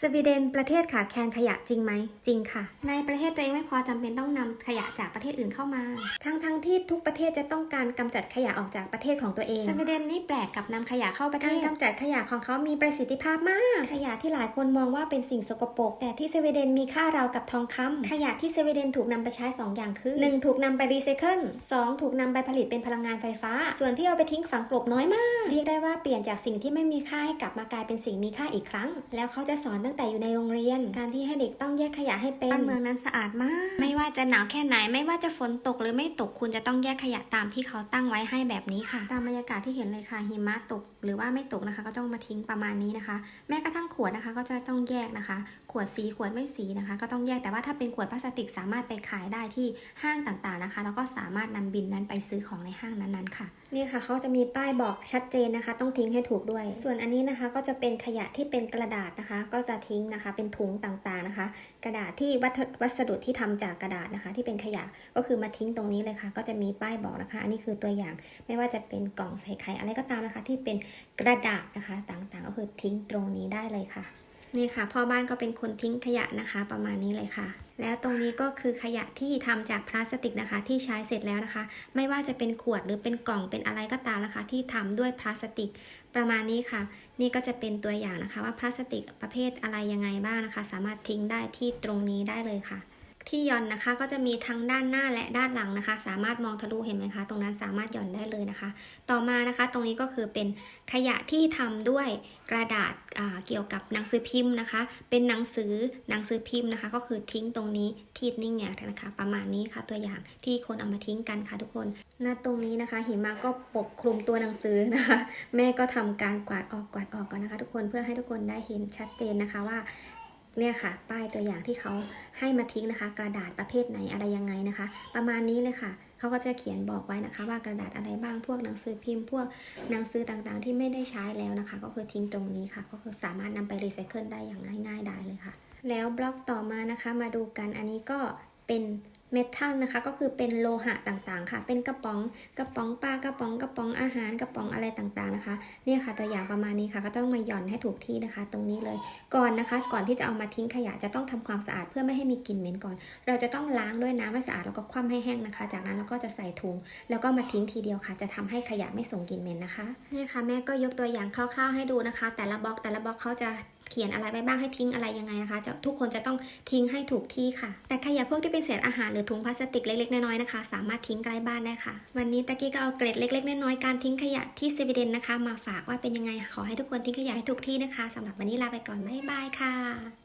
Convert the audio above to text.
สวีเดนประเทศขาดแคลนขยะจริงไหมจริงค่ะ ในประเทศตัวเองไม่พอจำเป็นต้องนำขยะจากประเทศอื่นเข้ามา ทั้งทั้งๆที่ทุกประเทศจะต้องการกำจัดขยะออกจากประเทศของตัวเอง สวีเดนนี่แปลกกับนำขยะเข้าประเทศการกำจัดขยะของเขามีประสิทธิภาพมาก ขยะที่หลายคนมองว่าเป็นสิ่งสกปรกแต่ที่สวีเดนมีค่าราวกับทองคำขยะที่สวีเดนถูกนำไปใช้สองอย่างคือ 1. ถูกนำไปรีไซเคิล 2. ถูกนำไปผลิตเป็นพลังงานไฟฟ้า ส่วนที่เอาไปทิ้งฝังกลบน้อยมาก เรียกได้ว่าเปลี่ยนจากสิ่งที่ไม่มีค่าให้กลับมากลายเป็นสิ่งมีค่าอีกครั้ง แล้วเขาจะสอนตั้งแต่อยู่ในโรงเรียน การที่ให้เด็กต้องแยกขยะให้เป็นบ้านเมืองนั้นสะอาดมาก ไม่ว่าจะหนาวแค่ไหน ไม่ว่าจะฝนตกหรือไม่ตกคุณจะต้องแยกขยะตามที่เขาตั้งไว้ให้แบบนี้ค่ะ ตามบรรยากาศที่เห็นเลยค่ะหิมะตก หรือว่าไม่ตกนะคะ ก็ต้องมาทิ้งประมาณนี้นะคะ แม้กระทั่งขวดนะคะ ก็จะต้องแยกนะคะ ขวดสีขวดไม่สีนะคะ ก็ต้องแยกแต่ว่าถ้าเป็นขวดพลาสติกสามารถไปขายได้ที่ห้างต่างๆนะคะ แล้วก็สามารถนำบินนั้นไปซื้อของในห้างนั้นๆค่ะนี่ค่ะเขาจะมีป้ายบอกชัดเจนนะคะ ต้องทิ้งให้ถูกด้วย ส่วนอันนี้นะคะก็จะเป็นขยะที่เป็นกระดาษนะคะ ก็จะทิ้งนะคะ เป็นถุงต่างๆนะคะ กระดาษที่วัสดุที่ทำจากกระดาษนะคะ ที่เป็นขยะก็คือมาทิ้งตรงนี้เลยค่ะ ก็จะมีป้ายบอกนะคะ อันนี้คือตัวอย่างไม่ว่าจะเป็นกล่องใส่ไข่อะไรก็ตามนะคะ ที่เป็นกระดาษนะคะต่างๆ ก็คือทิ้งตรงนี้ได้เลยค่ะนี่ค่ะพ่อบ้านก็เป็นคนทิ้งขยะนะคะ ประมาณนี้เลยค่ะแล้วตรงนี้ก็คือขยะที่ทำจากพลาสติกนะคะ ที่ใช้เสร็จแล้วนะคะ ไม่ว่าจะเป็นขวดหรือเป็นกล่องเป็นอะไรก็ตามนะคะ ที่ทำด้วยพลาสติก ประมาณนี้ค่ะ นี่ก็จะเป็นตัวอย่างนะคะ ว่าพลาสติกประเภทอะไรยังไงบ้างนะคะ สามารถทิ้งได้ที่ตรงนี้ได้เลยค่ะ ที่หย่อนนะคะก็จะมีทั้งด้านหน้าและด้านหลังนะคะ สามารถมองทะลุเห็นไหมคะ ตรงนั้นสามารถหย่อนได้เลยนะคะ ต่อมานะคะ ตรงนี้ก็คือเป็นขยะที่ทำด้วยกระดาษเกี่ยวกับหนังสือพิมพ์นะคะ เป็นหนังสือหนังสือพิมพ์นะคะ ก็คือทิ้งตรงนี้ที่นิ่งเนี่ยนะคะ ประมาณนี้ค่ะตัวอย่างที่คนเอามาทิ้งกันค่ะทุกคนณตรงนี้นะคะ หิมะก็ปกคลุมตัวหนังสือนะคะ แม่ก็ทำการกวาดออกกวาดออกก่อนนะคะ ทุกคนเพื่อให้ทุกคนได้เห็นชัดเจนนะคะว่า เนี่ยค่ะ ป้ายตัวอย่างที่เขาให้มาทิ้งนะคะ กระดาษประเภทไหนอะไรยังไงนะคะ ประมาณนี้เลยค่ะเขาก็จะเขียนบอกไว้นะคะ ว่ากระดาษอะไรบ้างพวกหนังสือพิมพ์พวกหนังสือต่างๆ ที่ไม่ได้ใช้แล้วนะคะ ก็คือทิ้งตรงนี้ค่ะ ก็คือสามารถนำไปรีไซเคิลได้อย่างง่ายๆได้เลยค่ะ แล้วบล็อกต่อมานะคะมาดูกันอันนี้ก็เป็น เมทัลนะคะ ก็คือเป็นโลหะต่างๆ ค่ะ เป็นกระป๋องกระป๋องปลากระป๋องกระป๋องอาหารกระป๋องอะไรต่างๆนะคะเนี่ยค่ะตัวอย่างประมาณนี้ค่ะ ก็ต้องมาหย่อนให้ถูกที่นะคะ ตรงนี้เลยก่อนนะคะ ก่อนที่จะเอามาทิ้งขยะจะต้องทำความสะอาดเพื่อไม่ให้มีกลิ่นเหม็นก่อน เราจะต้องล้างด้วยน้ำให้สะอาดแล้วก็คว่ำให้แห้งนะคะ จากนั้นเราก็จะใส่ถุง แล้วก็มาทิ้งทีเดียวค่ะ จะทำให้ขยะไม่ส่งกลิ่นเหม็นนะคะเนี่ยค่ะแม่ก็ยกตัวอย่างคร่าวๆให้ดูนะคะ แต่ละบล็อกแต่ละบล็อกเขาจะ เขียนอะไรไว้บ้างให้ทิ้งอะไรยังไงนะคะจะทุกคนจะต้องทิ้งให้ถูกที่ค่ะ แต่ขยะพวกที่เป็นเศษอาหารหรือถุงพลาสติกเล็กๆน้อยๆนะคะ สามารถทิ้งใกล้บ้านได้ค่ะ วันนี้ตะกี้ก็เอาเกร็ดเล็กๆน้อยๆการทิ้งขยะที่สวีเดนนะคะ มาฝากว่าเป็นยังไงขอให้ทุกคนทิ้งขยะให้ถูกที่นะคะสำหรับวันนี้ลาไปก่อนบ๊ายบายค่ะ